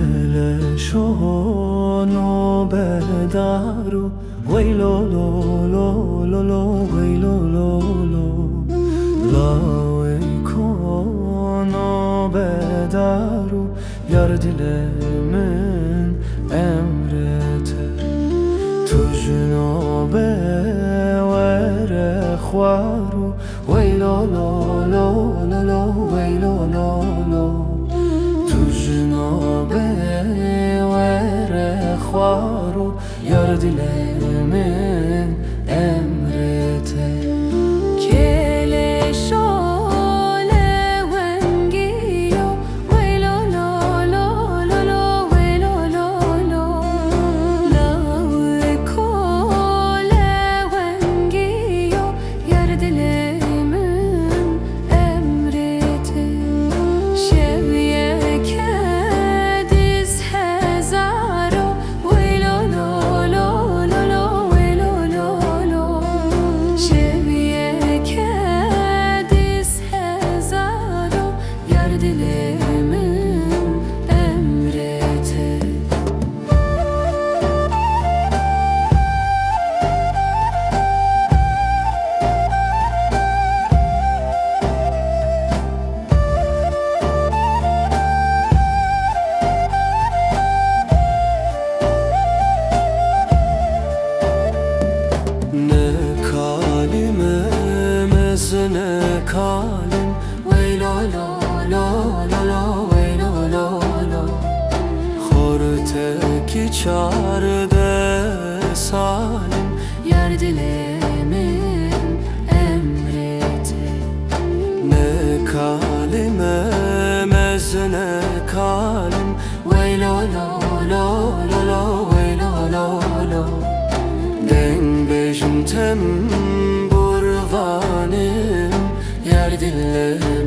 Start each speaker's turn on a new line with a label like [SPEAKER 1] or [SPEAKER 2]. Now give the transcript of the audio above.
[SPEAKER 1] Ele shono bedaru Wailo lo lo lo lo Wailo lo lo Lawe kono bedaru Yar dilemin emreter Tujno bewere khwaru Wailo lo lo lo lo Wailo lo lo. Tujno be vere khwaru Yar Ne kalime mezne kalim Horteki çarde salim.
[SPEAKER 2] Yar dilimin emreti
[SPEAKER 1] Ne kalime mezne kalim.
[SPEAKER 2] Welo lo lo lo lo Welo lo lo
[SPEAKER 1] Den bejim tem burvanim. Yer dille